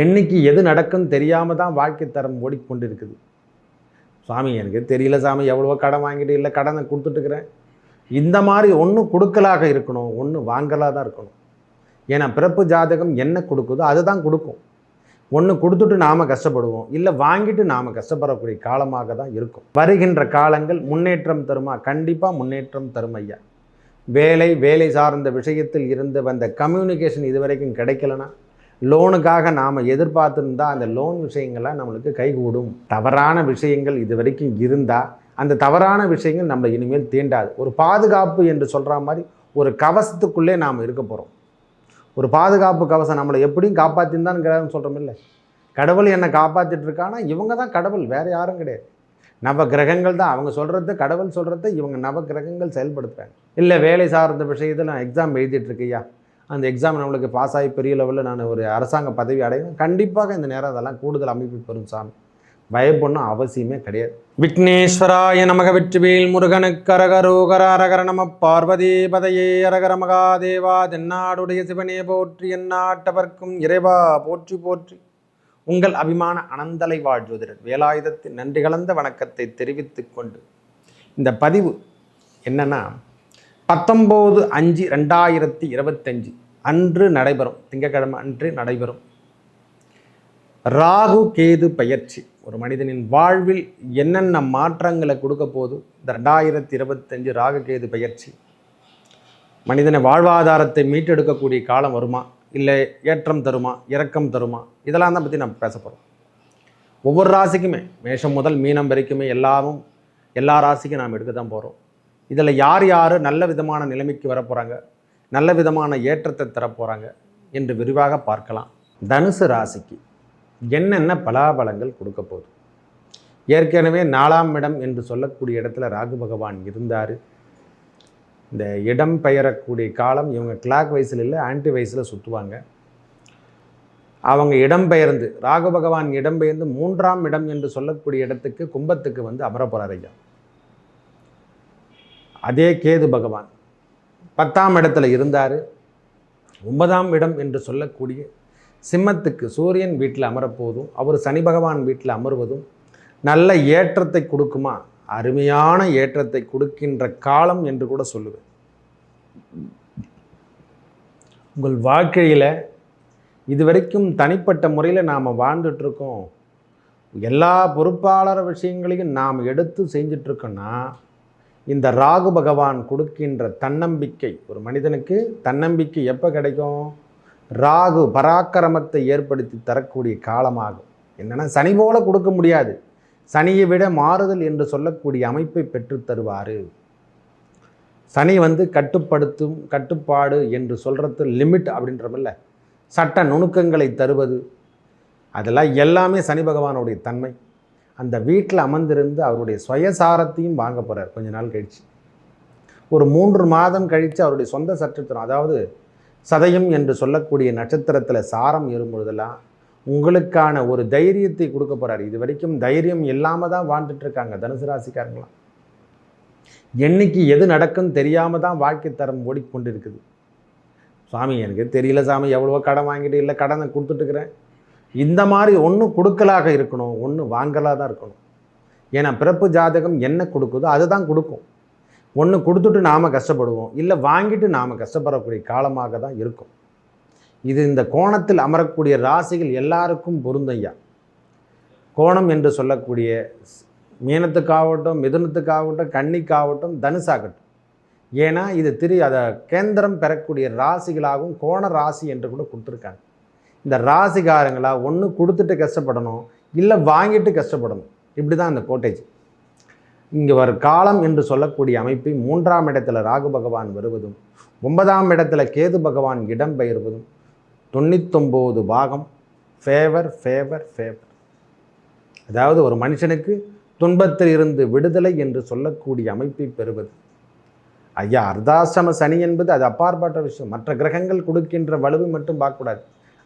என்னைக்கு எது நடக்கும்னு தெரியாமல் தான் வாழ்க்கை தரம் ஓடிக்கொண்டு இருக்குது சாமி எனக்கு தெரியல சாமி எவ்வளவோ கடன் வாங்கிட்டு இல்லை கடனை கொடுத்துட்டுக்கிறேன் இந்த மாதிரி ஒன்று கொடுக்கலாக இருக்கணும் ஒன்று வாங்கலாக தான் இருக்கணும். ஏன்னா பிறப்பு ஜாதகம் என்ன கொடுக்குதோ அதுதான் கொடுக்கும். ஒன்று கொடுத்துட்டு நாம் கஷ்டப்படுவோம் இல்லை வாங்கிட்டு நாம் கஷ்டப்படக்கூடிய காலமாக தான் இருக்கும். வருகின்ற காலங்கள் முன்னேற்றம் தருமா? கண்டிப்பாக முன்னேற்றம் தரும் ஐயா. வேலை வேலை சார்ந்த விஷயத்தில் இருந்து வந்த கம்யூனிகேஷன் இதுவரைக்கும் கிடைக்கலனா? லோனுக்காக நாம் எதிர்பார்த்துருந்தா அந்த லோன் விஷயங்கள்லாம் நம்மளுக்கு கைகூடும். தவறான விஷயங்கள் இது வரைக்கும் இருந்தால் அந்த தவறான விஷயங்கள் நம்மளை இனிமேல் தீண்டாது. ஒரு பாதுகாப்பு என்று சொல்கிற மாதிரி ஒரு கவசத்துக்குள்ளே நாம் இருக்க போகிறோம் ஒரு பாதுகாப்பு கவசம் நம்மளை எப்படியும் காப்பாற்றிருந்தான்னு தான் சொல்கிறோம் இல்லை. கடவுள் என்னை காப்பாற்றிட்டுருக்கானா இவங்க தான் கடவுள் வேறு யாரும் கிடையாது. நவ கிரகங்கள் தான். அவங்க சொல்கிறத கடவுள் சொல்கிறத இவங்க நவ கிரகங்கள் செயல்படுத்துகிறாங்க இல்லை வேலை சார்ந்த விஷயத்தில் நான் எக்ஸாம் எழுதிட்டுருக்கையா அந்த எக்ஸாம் நம்மளுக்கு பாஸ் ஆகி பெரிய லெவலில் நான் ஒரு அரசாங்க பதவி அடையணும் கண்டிப்பாக இந்த நேரம் அதெல்லாம் கூடுதல் அமைப்பு பெறும் சாமி. பயப்படணும் அவசியமே கிடையாது. விக்னேஸ்வராய நமக வெற்றிவேல் முருகனுக்கு அரகரோகர அரகர நம பார்வதி பதையே அரகர மகாதேவா தென்னாடுடைய சிவனே போற்றி எந்நாட்டவர்க்கும் இறைவா போற்றி போற்றி. உங்கள் அபிமான அனந்தலை வாழ் வேலாயுதத்தின் நன்றி கலந்த வணக்கத்தை தெரிவித்து கொண்டு இந்த பதிவு என்னன்னா பத்தொம்போது அஞ்சு ரெண்டாயிரத்தி இருபத்தஞ்சு. அன்று நடைபெறும். திங்கட்கிழமை அன்று நடைபெறும். ராகு கேது பயிற்சி. ஒரு மனிதனின் வாழ்வில் என்னென்ன மாற்றங்களை கொடுக்க போது இந்த ரெண்டாயிரத்தி இருபத்தஞ்சு ராகு கேது பயிற்சி. மனிதனை வாழ்வாதாரத்தை மீட்டெடுக்கக்கூடிய காலம் வருமா? இல்லை ஏற்றம் தருமா? இறக்கம் தருமா? இதெல்லாம் தான் பற்றி நம்ம பேச போகிறோம் ஒவ்வொரு ராசிக்குமே மேஷம் முதல் மீனம் வரைக்குமே எல்லாமும் எல்லா ராசிக்கும் நாம் எடுக்க தான் போகிறோம் இதில் யார் யார் நல்ல விதமான நிலைமைக்கு வர போகிறாங்க நல்ல விதமான ஏற்றத்தை தரப்போகிறாங்க என்று விரிவாக பார்க்கலாம். தனுசு ராசிக்கு என்னென்ன பலாபலங்கள் கொடுக்க போகுது? ஏற்கனவே நாலாம் இடம் என்று சொல்லக்கூடிய இடத்துல ராகு பகவான் இருந்தார். இந்த இடம் பெயரக்கூடிய காலம் இவங்க கிளாக் வயசில் இல்லை ஆன்டி வயசில் சுற்றுவாங்க அவங்க இடம்பெயர்ந்து ராகு பகவான் இடம்பெயர்ந்து மூன்றாம் இடம் என்று சொல்லக்கூடிய இடத்துக்கு கும்பத்துக்கு வந்து அமரப்போகிறார் ஐயா. அதே கேது பகவான். பத்தாம் இடத்துல இருந்தார். ஒன்பதாம் இடம் என்று சொல்லக்கூடிய சிம்மத்துக்கு சூரியன் வீட்டில் அமரப்போதும் அவர் சனி பகவான் வீட்டில் அமர்வதும் நல்ல ஏற்றத்தை கொடுக்குமா? அருமையான ஏற்றத்தை கொடுக்கின்ற காலம் என்று கூட சொல்லுவேன். உங்கள் வாழ்க்கையில் இதுவரைக்கும் தனிப்பட்ட முறையில் நாம் வாழ்ந்துட்டுருக்கோம். எல்லா பொறுப்பாளர் விஷயங்களையும் நாம் எடுத்து செஞ்சிட்ருக்கோன்னா இந்த ராகு பகவான் கொடுக்கின்ற தன்னம்பிக்கை ஒரு மனிதனுக்கு தன்னம்பிக்கை எப்போ கிடைக்கும்? ராகு பராக்கிரமத்தை ஏற்படுத்தி தரக்கூடிய காலமாகும். என்னென்னா சனி போல கொடுக்க முடியாது. சனியை விட மாறுதல் என்று சொல்லக்கூடிய அமைப்பை பெற்று தருவார். சனி வந்து கட்டுப்படுத்தும் கட்டுப்பாடு என்று சொல்கிறது லிமிட் அப்படின்றமில்ல சட்ட நுணுக்கங்களை தருவது. அதெல்லாம் எல்லாமே சனி பகவானுடைய தன்மை. அந்த வீட்டில் அமர்ந்திருந்து அவருடைய சுயசாரத்தையும் வாங்க போகிறார் கொஞ்ச நாள் கழித்து ஒரு மூன்று மாதம் கழித்து அவருடைய சொந்த சட்டத்திரம் அதாவது சதயம் என்று சொல்லக்கூடிய நட்சத்திரத்தில் சாரம் ஏறும் பொழுதெல்லாம் உங்களுக்கான ஒரு தைரியத்தை கொடுக்க போகிறார் இது வரைக்கும் தைரியம் இல்லாமல் தான் வாழ்ந்துட்டுருக்காங்க தனுசு ராசிக்காரங்களாம். என்னைக்கு எது நடக்கும்னு தெரியாமல் தான் வாழ்க்கை தரம் ஓடிக்கொண்டு இருக்குது சாமி எனக்கு தெரியல சாமி எவ்வளவோ கடன் வாங்கிட்டு இல்லை கடனை கொடுத்துட்டுருக்குறேன் இந்த மாதிரி ஒன்று கொடுக்கலாக இருக்கணும் ஒன்று வாங்கலாக தான் இருக்கணும். ஏன்னா பிறப்பு ஜாதகம் என்ன கொடுக்குதோ அதுதான் கொடுக்கும். ஒன்று கொடுத்துட்டு நாம் கஷ்டப்படுவோம் இல்லை வாங்கிட்டு நாம் கஷ்டப்படக்கூடிய காலமாக தான் இருக்கும். இது இந்த கோணத்தில் அமரக்கூடிய ராசிகள் எல்லாருக்கும் பொருந்தையா கோணம் என்று சொல்லக்கூடிய மீனத்துக்காகட்டும் மிதுனத்துக்காகட்டும் கன்னிக்காகட்டும் தனுசாகட்டும். ஏன்னா இது திரு அதை கேந்திரம் பெறக்கூடிய ராசிகளாகவும் கோண ராசி என்று கூட கொடுத்துருக்காங்க. இந்த ராசிகாரங்களா ஒன்று கொடுத்துட்டு கஷ்டப்படணும் இல்லை வாங்கிட்டு கஷ்டப்படணும். இப்படி தான் இந்த கோட்டேஜ். இங்கே ஒரு காலம் என்று சொல்லக்கூடிய அமைப்பு மூன்றாம் இடத்துல ராகு பகவான் வருவதும் ஒன்பதாம் இடத்துல கேது பகவான் இடம் பெயர்வதும் தொண்ணூத்தொம்போது பாகம் ஃபேவர் ஃபேவர் ஃபேவர் அதாவது ஒரு மனுஷனுக்கு துன்பத்தில் இருந்து விடுதலை என்று சொல்லக்கூடிய அமைப்பை பெறுவது. ஐயா அர்த்தாசிரம சனி என்பது அது அப்பாற்பட்ட விஷயம். மற்ற கிரகங்கள் கொடுக்கின்ற வலுவை மட்டும் பார்க்கக்கூடாது.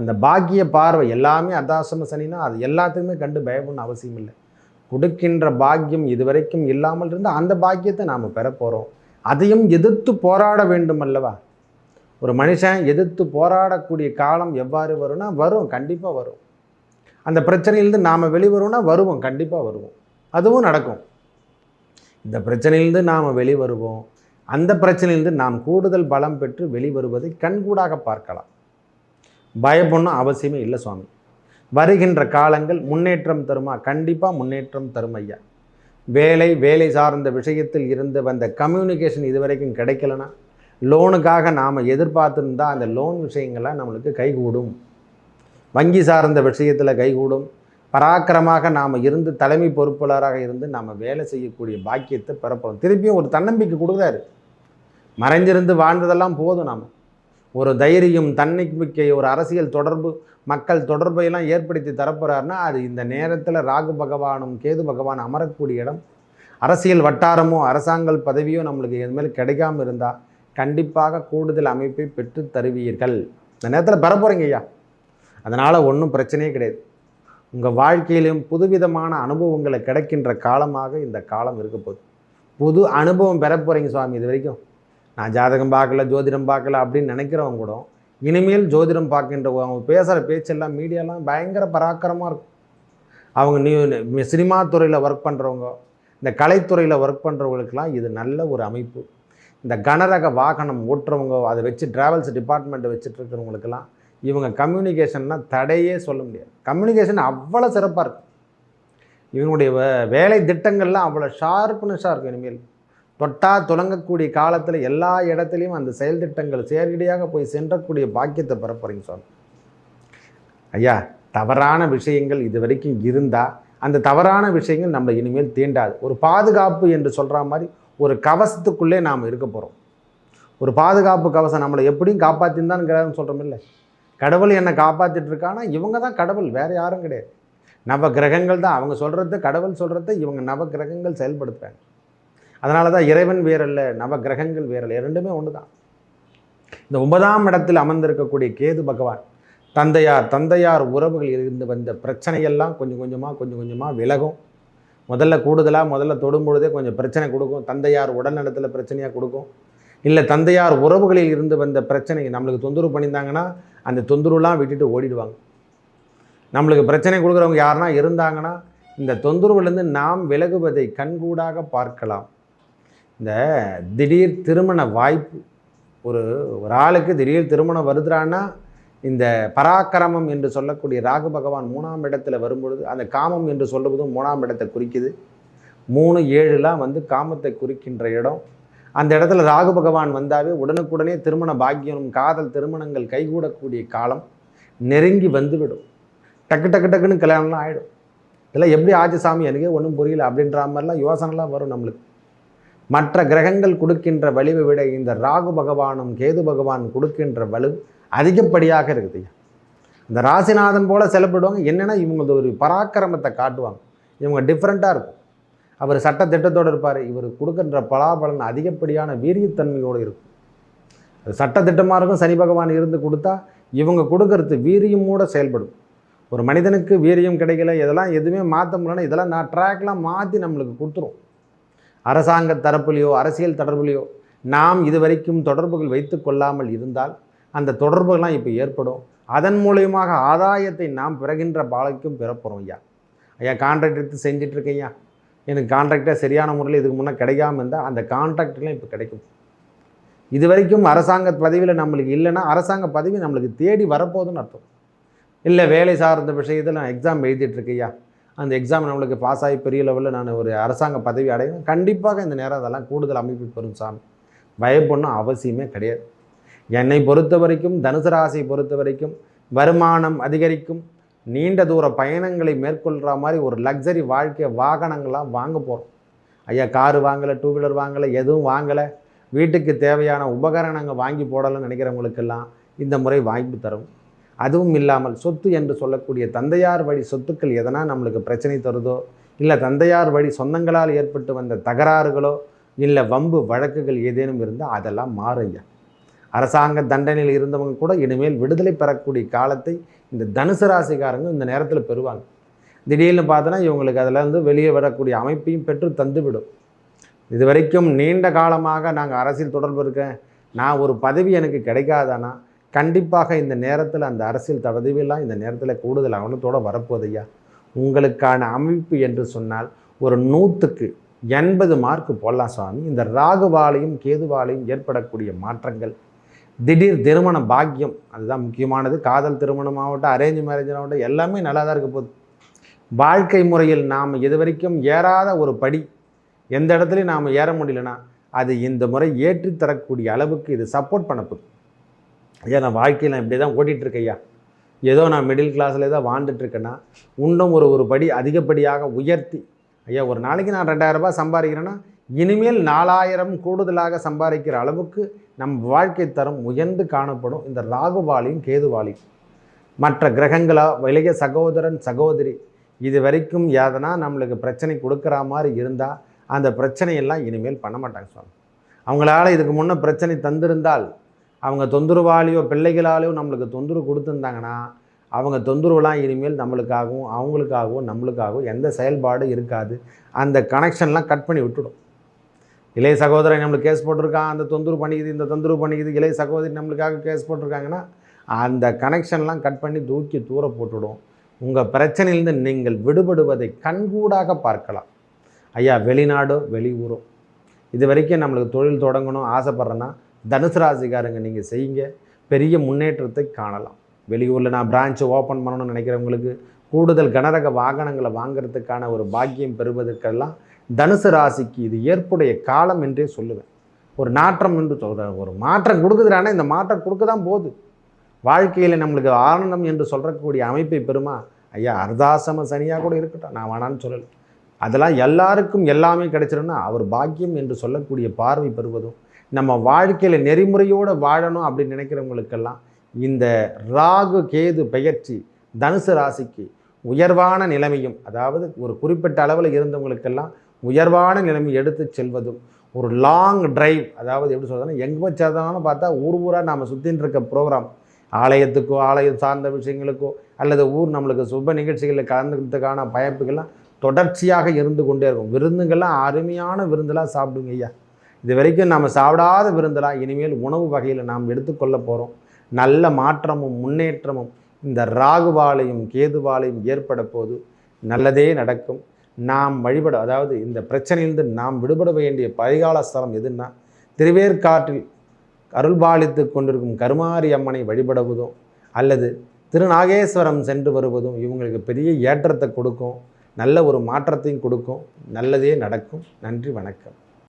அந்த பாக்கிய பார்வை எல்லாமே அர்த்தாசிரம சனினா அது எல்லாத்துக்குமே கண்டு பயப்படணும் அவசியம் இல்லை. கொடுக்கின்ற பாக்கியம் இதுவரைக்கும் இல்லாமல் இருந்து அந்த பாக்கியத்தை நாம் பெற போகிறோம் அதையும் எதிர்த்து போராட வேண்டும் அல்லவா? ஒரு மனுஷன் எதிர்த்து போராடக்கூடிய காலம் எவ்வாறு வரும்னா வரும் கண்டிப்பாக வரும். அந்த பிரச்சனையிலேருந்து நாம் வெளிவருவோம்னா வருவோம் கண்டிப்பாக வருவோம். அதுவும் நடக்கும். இந்த பிரச்சனையிலேருந்து நாம் வெளிவருவோம். அந்த பிரச்சனையிலிருந்து நாம் கூடுதல் பலம் பெற்று வெளிவருவதை கண்கூடாக பார்க்கலாம். பயப்படணும் அவசியமே இல்லை சுவாமி. வருகின்ற காலங்கள் முன்னேற்றம் தருமா? கண்டிப்பாக முன்னேற்றம் தரும் ஐயா. வேலை வேலை சார்ந்த விஷயத்தில் இருந்து வந்த கம்யூனிகேஷன் இதுவரைக்கும் கிடைக்கலனா? லோனுக்காக நாம் எதிர்பார்த்துருந்தா அந்த லோன் விஷயங்கள்லாம் நம்மளுக்கு கைகூடும். வங்கி சார்ந்த விஷயத்தில் கைகூடும். பராக்கிரமாக நாம் இருந்து தலைமை பொறுப்பாளராக இருந்து நாம் வேலை செய்யக்கூடிய பாக்கியத்தை பெறப்படும் திருப்பியும் ஒரு தன்னம்பிக்கை கொடுக்குறாரு. மறைஞ்சிருந்து வாழ்ந்ததெல்லாம் போதும் நாம். ஒரு தைரியம் தன்னம்பிக்கை ஒரு அரசியல் தொடர்பு மக்கள் தொடர்பையெல்லாம் ஏற்படுத்தி தரப்போகிறாருன்னா அது இந்த நேரத்தில் ராகு பகவானும் கேது பகவான் அமரக்கூடிய இடம். அரசியல் வட்டாரமோ அரசாங்க பதவியோ நம்மளுக்கு எதுமாரி கிடைக்காம இருந்தால் கண்டிப்பாக கூடுதல் அமைப்பை பெற்று தருவீர்கள். இந்த நேரத்தில் பெற போகிறீங்க ஐயா. அதனால் ஒன்றும் பிரச்சனையே கிடையாது. உங்கள் வாழ்க்கையிலும் புதுவிதமான அனுபவங்களை கிடைக்கின்ற காலமாக இந்த காலம் இருக்க போகுது. புது அனுபவம் பெற போகிறீங்க சுவாமி இது வரைக்கும். நான் ஜாதகம் பார்க்கல ஜோதிடம் பார்க்கல அப்படின்னு நினைக்கிறவங்க கூட இனிமேல் ஜோதிடம் பார்க்கின்ற அவங்க பேசுகிற பேச்செல்லாம் மீடியாலாம் பயங்கர பராக்கிரமாக இருக்கும். அவங்க நீ சினிமா துறையில் ஒர்க் பண்ணுறவங்க இந்த கலைத்துறையில் ஒர்க் பண்ணுறவங்களுக்கெல்லாம் இது நல்ல ஒரு அமைப்பு. இந்த கனரக வாகனம் ஓட்டுறவங்க அதை வச்சு ட்ராவல்ஸ் டிபார்ட்மெண்ட்டை வச்சுட்டு இருக்கிறவங்களுக்கெல்லாம் இவங்க கம்யூனிகேஷன்னால் தடையே சொல்ல முடியாது. கம்யூனிகேஷன் அவ்வளோ சிறப்பாக இருக்கும். இவங்களுடைய வே- வேலை திட்டங்கள்லாம் அவ்வளோ ஷார்ப்னஸாக இருக்கும் இனிமேல். தொட்டா துலங்கக்கூடிய காலத்தில் எல்லா இடத்துலையும் அந்த செயல் திட்டங்கள் செயற்கடியாக போய் சென்றக்கூடிய பாக்கியத்தை பெற சார் ஐயா தவறான விஷயங்கள் இது வரைக்கும் இருந்தால் அந்த தவறான விஷயங்கள் நம்மளை இனிமேல் தீண்டாது. ஒரு பாதுகாப்பு என்று சொல்கிற மாதிரி ஒரு கவசத்துக்குள்ளே நாம் இருக்க போகிறோம் ஒரு பாதுகாப்பு கவசம் நம்மளை எப்படியும் காப்பாற்றின்னு தான் சொல்கிறோம் இல்லை. கடவுள் என்னை காப்பாற்றிட்டு இருக்கானா? இவங்க தான் கடவுள் வேறு யாரும் கிடையாது. நவ கிரகங்கள் தான். அவங்க சொல்கிறத கடவுள் சொல்கிறத இவங்க நவ கிரகங்கள் செயல்படுத்துகிறாங்க அதனால தான் இறைவன் வேறல்ல நவ கிரகங்கள் வேறல்ல இரண்டுமே ஒன்று தான் இந்த ஒன்பதாம் இடத்தில் அமர்ந்திருக்கக்கூடிய கேது பகவான் தந்தையார் தந்தையார் உறவுகள் இருந்து வந்த பிரச்சனையெல்லாம் கொஞ்சம் கொஞ்சமாக கொஞ்சம் கொஞ்சமாக விலகும். முதல்ல கூடுதலாக முதல்ல தொடும் பொழுதே கொஞ்சம் பிரச்சனை கொடுக்கும். தந்தையார் உடல்நலத்தில் பிரச்சனையாக கொடுக்கும். இல்லை தந்தையார் உறவுகளில் இருந்து வந்த பிரச்சனை நம்மளுக்கு தொந்தரவு பண்ணியிருந்தாங்கன்னா அந்த தொந்தரவுலாம் விட்டுட்டு ஓடிடுவாங்க. நம்மளுக்கு பிரச்சனை கொடுக்குறவங்க யாருன்னா இருந்தாங்கன்னா இந்த தொந்தரவுலேருந்து நாம் விலகுவதை கண்கூடாக பார்க்கலாம். இந்த திடீர் திருமண வாய்ப்பு. ஒரு ஒரு ஆளுக்கு திடீர் திருமணம் வருதுறான்னா இந்த பராக்கிரமம் என்று சொல்லக்கூடிய ராகு பகவான் மூணாம் இடத்துல வரும்பொழுது அந்த காமம் என்று சொல்லுவதும் மூணாம் இடத்தை குறிக்குது. மூணு ஏழுலாம் வந்து காமத்தை குறிக்கின்ற இடம். அந்த இடத்துல ராகு பகவான் வந்தாவே உடனுக்குடனே திருமண பாக்கியம் காதல் திருமணங்கள் கைகூடக்கூடிய காலம் நெருங்கி வந்துவிடும். டக்கு டக்கு டக்குன்னு கல்யாணம்லாம் ஆகிடும் இதெல்லாம் எப்படி ஆச்சு சாமி எனக்கே ஒன்றும் புரியல அப்படின்ற மாதிரிலாம் யோசனைலாம் வரும் நம்மளுக்கு. மற்ற கிரகங்கள் கொடுக்கின்ற வலிவை விட இந்த ராகு பகவானும் கேது பகவான் கொடுக்கின்ற வலு அதிகப்படியாக இருக்குது இந்த ராசிநாதன் போல் செலப்படுவாங்க. என்னென்னா இவங்க ஒரு பராக்கிரமத்தை காட்டுவாங்க. இவங்க டிஃப்ரெண்ட்டாக இருக்கும். அவர் சட்ட திட்டத்தோடு இருப்பார். இவர் கொடுக்கின்ற பலாபலன் அதிகப்படியான வீரியத்தன்மையோடு இருக்கும். அது சட்ட திட்டமாக இருக்கும். சனி பகவான் இருந்து கொடுத்தா இவங்க கொடுக்கறது வீரியமோட செயல்படும். ஒரு மனிதனுக்கு வீரியம் கிடைக்கல இதெல்லாம் எதுவுமே மாற்ற முடியலன்னா இதெல்லாம் நான் ட்ராக்லாம் மாற்றி நம்மளுக்கு கொடுத்துரும். அரசாங்க தரப்புலையோ அரசியல் தொடர்புலையோ நாம் இதுவரைக்கும் தொடர்புகள் வைத்து கொள்ளாமல் இருந்தால் அந்த தொடர்புகள்லாம் இப்போ ஏற்படும். அதன் மூலியமாக ஆதாயத்தை நாம் பிறகின்ற பாலைக்கும் பிறப்புறோம் ஐயா. ஐயா கான்ட்ராக்ட் எடுத்து செஞ்சிட்ருக்கேன் எனக்கு கான்ட்ராக்டாக சரியான முறையில் இதுக்கு முன்னே கிடைக்காம இருந்தால் அந்த கான்ட்ராக்ட்லாம் இப்போ கிடைக்கும். இது வரைக்கும் அரசாங்க பதவியில் நம்மளுக்கு இல்லைன்னா அரசாங்க பதவி நம்மளுக்கு தேடி வரப்போகுதுன்னு அர்த்தம். இல்லை வேலை சார்ந்த விஷயத்தில் நான் எக்ஸாம் எழுதிட்டுருக்கையா அந்த எக்ஸாம் நம்மளுக்கு பாஸ் ஆகி பெரிய லெவலில் நான் ஒரு அரசாங்க பதவி அடையணும் கண்டிப்பாக இந்த நேரம் அதெல்லாம் கூடுதல் அமைப்பு பெறும் சாமி. பயப்படணும் அவசியமே கிடையாது. என்னை பொறுத்த வரைக்கும் தனுசு ராசியை பொறுத்த வரைக்கும் வருமானம் அதிகரிக்கும். நீண்ட தூர பயணங்களை மேற்கொள்கிற மாதிரி ஒரு லக்ஸரி வாழ்க்கை வாகனங்கள்லாம் வாங்க போகிறோம் ஐயா காரு வாங்கலை டூ வீலர் வாங்கலை எதுவும் வாங்கலை. வீட்டுக்கு தேவையான உபகரணங்கள் வாங்கி போடலாம்னு நினைக்கிறவங்களுக்கெல்லாம் இந்த முறை வாய்ப்பு தரும். அதுவும் இல்லாமல் சொத்து என்று சொல்லக்கூடிய தந்தையார் வழி சொத்துக்கள் எதனா நம்மளுக்கு பிரச்சனை தருதோ இல்லை தந்தையார் வழி சொந்தங்களால் ஏற்பட்டு வந்த தகராறுகளோ இல்லை வம்பு வழக்குகள் ஏதேனும் இருந்தால் அதெல்லாம் மாறுங்க. அரசாங்க தண்டனையில் இருந்தவங்க கூட இனிமேல் விடுதலை பெறக்கூடிய காலத்தை இந்த தனுசு ராசிக்காரங்க இந்த நேரத்தில் பெறுவாங்க. திடீர்னு பார்த்தோன்னா இவங்களுக்கு அதில் வந்து வெளியே வரக்கூடிய அமைப்பையும் பெற்று தந்துவிடும் இது வரைக்கும் நீண்ட காலமாக நாங்கள் அரசியல் தொடர்பு இருக்கேன். நான் ஒரு பதவி எனக்கு கிடைக்காதானா? கண்டிப்பாக இந்த நேரத்தில் அந்த அரசியல் பதவியெல்லாம் இந்த நேரத்தில் கூடுதல் அவனத்தோடு வரப்போதையா உங்களுக்கான அமைப்பு என்று சொன்னால் ஒரு நூற்றுக்கு எண்பது மார்க் போடலாம் சுவாமி இந்த ராகுவாலையும் கேதுவாலையும் ஏற்படக்கூடிய மாற்றங்கள். திடீர் திருமண பாக்கியம் அதுதான் முக்கியமானது. காதல் திருமணம் ஆகட்டும் அரேஞ்ச் மேரேஜ் ஆகட்டும் எல்லாமே நல்லா தான் இருக்க போகுது. வாழ்க்கை முறையில் நாம் இது வரைக்கும் ஏறாத ஒரு படி எந்த இடத்துலையும் நாம் ஏற முடியலனா அது இந்த முறை ஏற்றி தரக்கூடிய அளவுக்கு இது சப்போர்ட் பண்ண போகுது. ஐயா நான் வாழ்க்கையில் நான் இப்படி தான் ஓட்டிகிட்ருக்கையா ஐயா. ஏதோ நான் மிடில் கிளாஸில் தான் வாழ்ந்துட்டுருக்கேன்னா இன்னும் ஒரு ஒரு படி அதிகப்படியாக உயர்த்தி ஐயா ஒரு நாளைக்கு நான் ரெண்டாயிரம் ரூபாய் சம்பாதிக்கிறேன்னா இனிமேல் நாலாயிரம் கூடுதலாக சம்பாதிக்கிற அளவுக்கு நம் வாழ்க்கை தரம் உயர்ந்து காணப்படும் இந்த ராகுவாலியும் கேதுவாலியும் மற்ற கிரகங்களா இளைய சகோதரன் சகோதரி இது வரைக்கும் யாதனா நம்மளுக்கு பிரச்சனை கொடுக்குற மாதிரி இருந்தால் அந்த பிரச்சனையெல்லாம் இனிமேல் பண்ண மாட்டாங்க சுவாமி. அவங்களால இதுக்கு முன்னே பிரச்சனை தந்திருந்தால் அவங்க தொந்தரவாலேயோ பிள்ளைகளாலேயோ நம்மளுக்கு தொந்தரவு கொடுத்துருந்தாங்கன்னா அவங்க தொந்தரவுலாம் இனிமேல் நம்மளுக்காகவும் அவங்களுக்காகவும் நம்மளுக்காகவும் எந்த செயல்பாடும் இருக்காது. அந்த கனெக்ஷன்லாம் கட் பண்ணி விட்டுடும். இளைய சகோதரன் நம்மளுக்கு கேஸ் போட்டிருக்கான் அந்த தொந்தரவு பண்ணிக்குது இந்த தொந்தரவு பண்ணிக்குது இளைய சகோதரி நம்மளுக்காக கேஸ் போட்டிருக்காங்கன்னா அந்த கனெக்ஷன்லாம் கட் பண்ணி தூக்கி தூர போட்டுவிடும் உங்கள் பிரச்சனையிலிருந்து நீங்கள் விடுபடுவதை கண்கூடாக பார்க்கலாம். ஐயா வெளிநாடோ வெளியூரோ. இது வரைக்கும் நம்மளுக்கு தொழில் தொடங்கணும் ஆசைப்பட்றேன்னா தனுசு ராசிக்காரங்க நீங்கள் செய்யுங்க. பெரிய முன்னேற்றத்தை காணலாம். வெளியூரில் நான் பிரான்ச்சை ஓப்பன் பண்ணணும்னு நினைக்கிறவங்களுக்கு கூடுதல் கனரக வாகனங்களை வாங்கிறதுக்கான ஒரு பாக்கியம் பெறுவதற்கெல்லாம் தனுசு ராசிக்கு இது ஏற்புடைய காலம் என்றே சொல்லுவேன். ஒரு நாற்றம் என்று சொல்கிறேன் ஒரு மாற்றம் கொடுக்குதுறானா இந்த மாற்றம் கொடுக்க தான் போகுது. வாழ்க்கையில் நம்மளுக்கு ஆனந்தம் என்று சொல்கிறக்கூடிய அமைப்பை பெறுமா? ஐயா அர்தாசம சனியாக கூட இருக்கட்டும் நான் வேணான்னு சொல்லலை. அதெல்லாம் எல்லாருக்கும் எல்லாமே கிடைச்சிரும்னா அவர் பாக்கியம் என்று சொல்லக்கூடிய பார்வை பெறுவதும் நம்ம வாழ்க்கையில் நெறிமுறையோடு வாழணும் அப்படின்னு நினைக்கிறவங்களுக்கெல்லாம் இந்த ராகு கேது பெயர்ச்சி தனுசு ராசிக்கு உயர்வான நிலைமையும் அதாவது ஒரு குறிப்பிட்ட அளவில் இருந்தவங்களுக்கெல்லாம் உயர்வான நிலைமை எடுத்து செல்வதும் ஒரு லாங் டிரைவ் அதாவது எப்படி சொல்கிறதுனா எங்கே சேர்ந்தாலும் பார்த்தா ஊர் ஊராக நாம் சுற்றின்னு இருக்க ப்ரோக்ராம் ஆலயத்துக்கோ ஆலயம் சார்ந்த விஷயங்களுக்கோ அல்லது ஊர் நம்மளுக்கு சுப நிகழ்ச்சிகளில் கலந்துக்கிறதுக்கான பயப்புகள்லாம் தொடர்ச்சியாக இருந்து கொண்டே இருக்கும். விருந்துங்கள்லாம் அருமையான விருந்தெல்லாம் சாப்பிடுங்க ஐயா. இது வரைக்கும் நாம் சாப்பிடாத விருந்தெல்லாம் இனிமேல் உணவு வகையில் நாம் எடுத்துக்கொள்ள போகிறோம் நல்ல மாற்றமும் முன்னேற்றமும் இந்த ராகுவாலையும் கேதுவாலையும் ஏற்பட போது நல்லதே நடக்கும். நாம் வழிபட அதாவது இந்த பிரச்சனையிலிருந்து நாம் விடுபட வேண்டிய பரிகால ஸ்தலம் எதுன்னா திருவேற்காற்றில் அருள்பாலித்து கொண்டிருக்கும் கருமாரி அம்மனை வழிபடுவதோ அல்லது திருநாகேஸ்வரம் சென்று வருவதும் இவங்களுக்கு பெரிய ஏற்றத்தை கொடுக்கும் நல்ல ஒரு மாற்றத்தையும் கொடுக்கும் நல்லதே நடக்கும். நன்றி வணக்கம்.